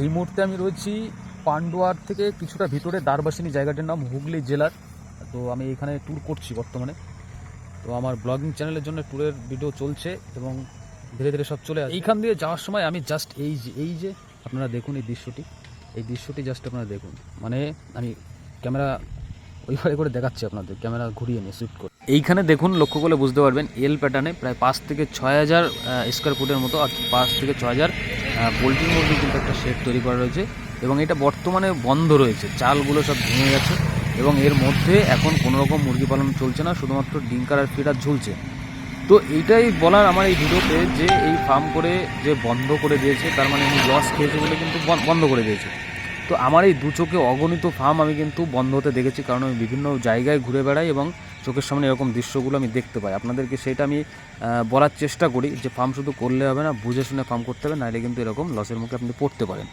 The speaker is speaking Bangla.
এই মুহূর্তে আমি রয়েছি পান্ডুয়ার থেকে কিছুটা ভিতরে দ্বারবাসিনী জায়গাটির নাম হুগলি জেলার। তো আমি এখানে ট্যুর করছি বর্তমানে। তো আমার ব্লগিং চ্যানেলের জন্য ট্যুরের ভিডিও চলছে এবং ধীরে ধীরে সব চলে আসে এইখান দিয়ে যাওয়ার সময় আমি জাস্ট এই যে এই যে আপনারা দেখুন এই দৃশ্যটি এই দৃশ্যটি জাস্ট আপনারা দেখুন। মানে আমি ক্যামেরা ওইভাবে করে দেখাচ্ছি আপনাদের ক্যামেরা ঘুরিয়ে নিয়ে সুইফট করে এইখানে দেখুন, লক্ষ্য করলে বুঝতে পারবেন এল প্যাটার্নে প্রায় পাঁচ থেকে ছয় হাজার স্কোয়ার ফুটের মতো আর পাঁচ থেকে ছয় হাজার পোলট্রির মধ্যে কিন্তু একটা শেড তৈরি করা রয়েছে এবং এটা বর্তমানে বন্ধ রয়েছে। চালগুলো সব ভেঙে গেছে এবং এর মধ্যে এখন কোনো রকম মুরগি পালন চলছে না, শুধুমাত্র ডিঙ্কার আর ফিডার ঝুলছে। তো এইটাই বলার আমার এই ভিডিওতে যে এই ফার্ম করে যে বন্ধ করে দিয়েছে, তার মানে উনি লস খেয়েছে বলে কিন্তু বন্ধ করে দিয়েছে। তো আমার এই দু চোখে অগণিত ফার্ম আমি কিন্তু বন্ধ হতে দেখেছি, কারণ আমি বিভিন্ন জায়গায় ঘুরে বেড়াই এবং চোখের সামনে এরকম দৃশ্যগুলো আমি দেখতে পাই। আপনাদেরকে সেটা আমি বলার চেষ্টা করি যে ফার্ম শুধু করলে হবে না, বুঝে শুনে ফার্ম করতে হবে, নাহলে কিন্তু এরকম লসের মুখে আপনি পড়তে পারেন।